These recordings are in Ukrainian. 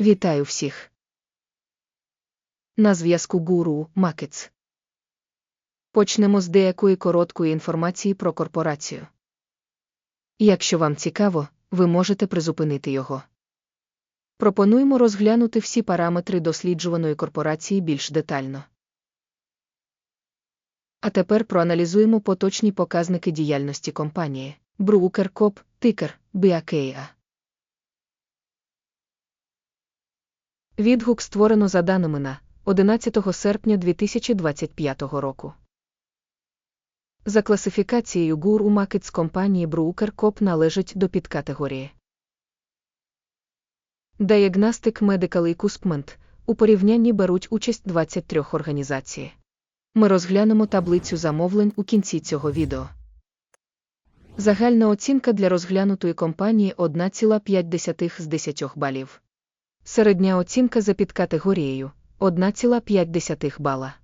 Вітаю всіх. На зв'язку гуру Макетс. Почнемо з деякої короткої інформації про корпорацію. Якщо вам цікаво, ви можете призупинити його. Пропонуємо розглянути всі параметри досліджуваної корпорації більш детально. А тепер проаналізуємо поточні показники діяльності компанії. Брукер Коп, тикер, BAKA. Відгук створено за даними на 11 серпня 2025 року. За класифікацією у Макетс компанії Broker Coop належить до підкатегорії Diagnostic Medical Equipment у порівнянні беруть участь 23 організацій. Ми розглянемо таблицю замовлень у кінці цього відео. Загальна оцінка для розглянутої компанії 1,5 з 10 балів. Середня оцінка за підкатегорією 1,5 бала.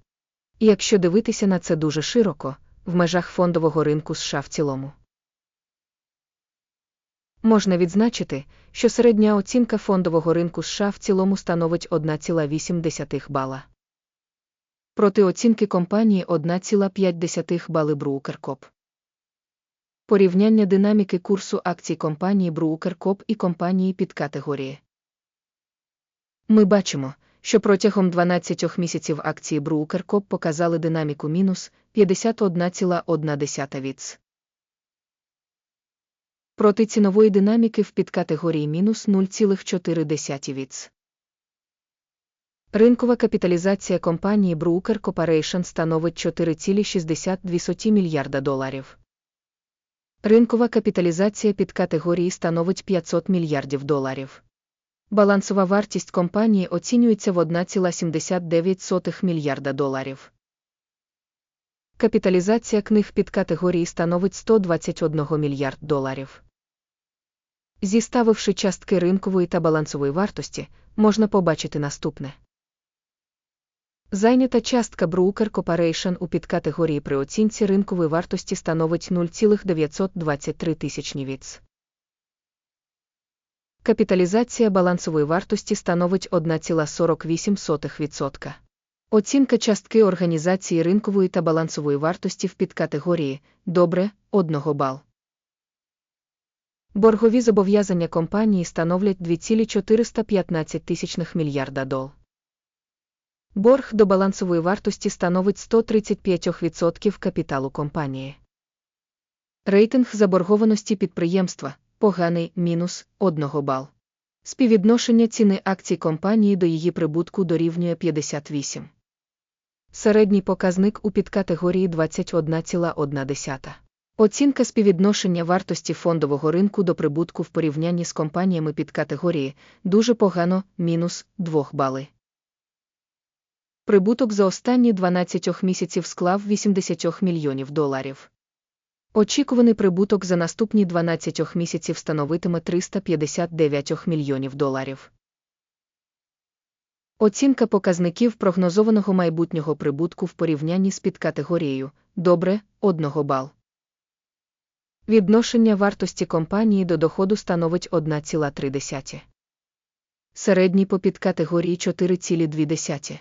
Якщо дивитися на це дуже широко, в межах фондового ринку США в цілому. Можна відзначити, що середня оцінка фондового ринку США в цілому становить 1,8 бала. Проти оцінки компанії 1,5 бали Брукеркоп. Порівняння динаміки курсу акцій компанії Брукеркоп і компанії під категорії. Ми бачимо, що протягом 12 місяців акції Брукеркоп показали динаміку мінус 51,1 віц. Проти цінової динаміки в підкатегорії мінус 0,4 віц. Ринкова капіталізація компанії Broker Corporation становить 4,62 мільярда доларів. Ринкова капіталізація під категорії становить 500 мільярдів доларів. Балансова вартість компанії оцінюється в 1,79 мільярда доларів. Капіталізація книг під категорії становить 121 мільярд доларів. Зіставивши частки ринкової та балансової вартості, можна побачити наступне. Зайнята частка Broker Corporation у підкатегорії при оцінці ринкової вартості становить 0,923 тисячні віц. Капіталізація балансової вартості становить 1,48%. Оцінка частки організації ринкової та балансової вартості в підкатегорії добре 1 бал. Боргові зобов'язання компанії становлять 2,415 тисячних мільярда дол. Борг до балансової вартості становить 135% капіталу компанії. Рейтинг заборгованості підприємства поганий мінус 1 бал. Співвідношення ціни акцій компанії до її прибутку дорівнює 58. Середній показник у підкатегорії 21,1. Оцінка співвідношення вартості фондового ринку до прибутку в порівнянні з компаніями підкатегорії дуже погано мінус 2 бали. Прибуток за останні 12 місяців склав 80 мільйонів доларів. Очікуваний прибуток за наступні 12 місяців становитиме 359 мільйонів доларів. Оцінка показників прогнозованого майбутнього прибутку в порівнянні з підкатегорією добре 1 бал. Відношення вартості компанії до доходу становить 1,3. Середній по підкатегорії 4,2.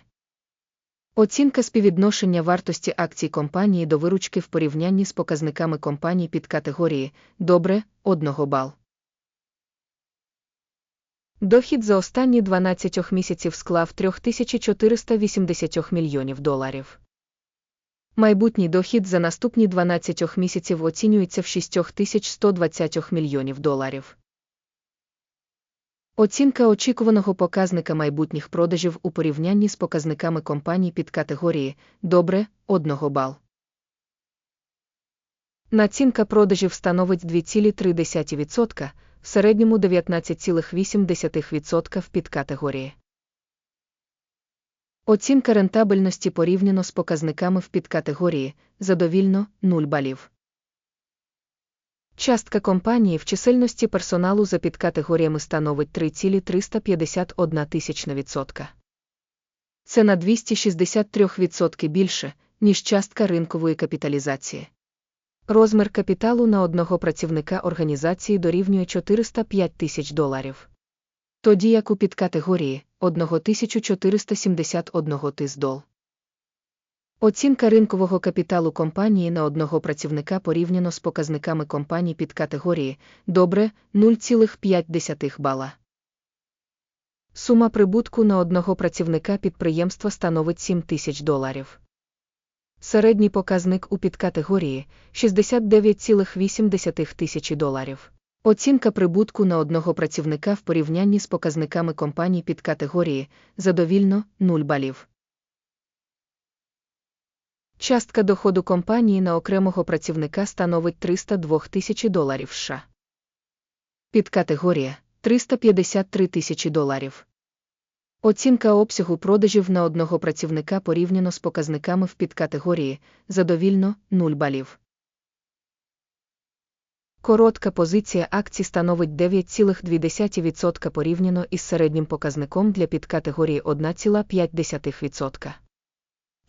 Оцінка співвідношення вартості акцій компанії до виручки в порівнянні з показниками компаній під категорії добре 1 бал. Дохід за останні 12 місяців склав 3480 мільйонів доларів. Майбутній дохід за наступні 12 місяців оцінюється в 6120 мільйонів доларів. Оцінка очікуваного показника майбутніх продажів у порівнянні з показниками компаній під категорії добре 1 бал. Націнка продажів становить 2,3%, в середньому 19,8% в підкатегорії. Оцінка рентабельності порівняно з показниками в підкатегорії задовільно 0 балів. Частка компанії в чисельності персоналу за підкатегоріями становить 3,351 тисячна відсотка. Це на 263% більше, ніж частка ринкової капіталізації. Розмір капіталу на одного працівника організації дорівнює 405 тисяч доларів. тоді як у підкатегорії 1471 тис дол. Оцінка ринкового капіталу компанії на одного працівника порівняно з показниками компаній під категорії добре 0,5 бала. Сума прибутку на одного працівника підприємства становить 7 тисяч доларів. Середній показник у підкатегорії 69,8 тисячі доларів. Оцінка прибутку на одного працівника в порівнянні з показниками компаній під категорії задовільно 0 балів. Частка доходу компанії на окремого працівника становить 302 тисячі доларів США. Підкатегорія 353 тисячі доларів. Оцінка обсягу продажів на одного працівника порівняно з показниками в підкатегорії задовільно 0 балів. Коротка позиція акцій становить 9,2% порівняно із середнім показником для підкатегорії 1,5%.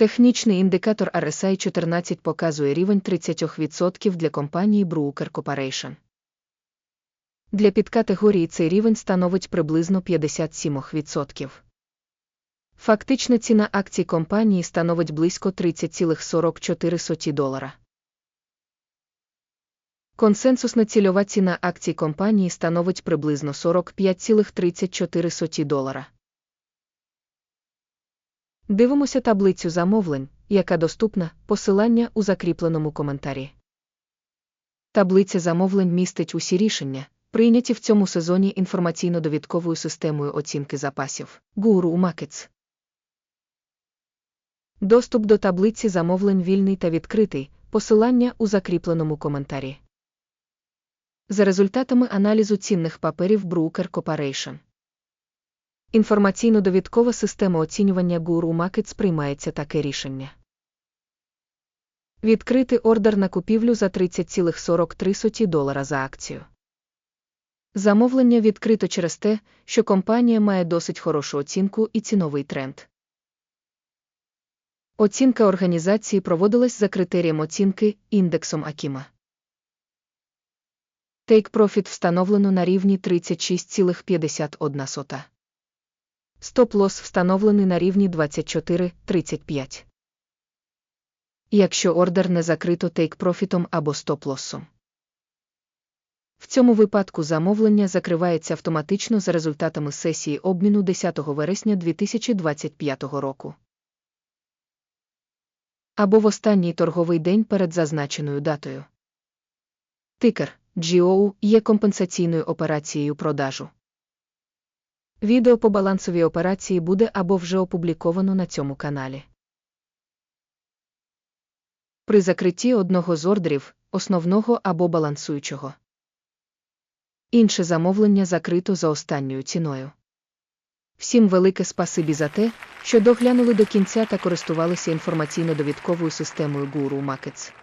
Технічний індикатор RSI 14 показує рівень 30% для компанії Brooker Corporation. Для підкатегорії цей рівень становить приблизно 57%. Фактична ціна акцій компанії становить близько 30,44 долара. Консенсусна цільова ціна акцій компанії становить приблизно 45,34 долара. Дивимося таблицю замовлень, яка доступна, посилання у закріпленому коментарі. Таблиця замовлень містить усі рішення, прийняті в цьому сезоні інформаційно-довідковою системою оцінки запасів Guru Markets. Доступ до таблиці замовлень вільний та відкритий, посилання у закріпленому коментарі. За результатами аналізу цінних паперів Broker Corporation. Інформаційно-довідкова система оцінювання Guru Markets приймається таке рішення. Відкрити ордер на купівлю за 30,43 долара за акцію. Замовлення відкрито через те, що компанія має досить хорошу оцінку і ціновий тренд. Оцінка організації проводилась за критерієм оцінки індексом Акіма. Take Profit встановлено на рівні 36,51. Стоп-лосс встановлений на рівні 24,35. Якщо ордер не закрито Profit або стоп-лоссом. В цьому випадку замовлення закривається автоматично за результатами сесії обміну 10 вересня 2025 року. Або в останній торговий день перед зазначеною датою. Тикер GOU є компенсаційною операцією продажу. Відео по балансовій операції буде або вже опубліковано на цьому каналі. При закритті одного з ордерів, основного або балансуючого. Інше замовлення закрито за останньою ціною. Всім велике спасибі за те, що доглянули до кінця та користувалися інформаційно-довідковою системою Guru Markets.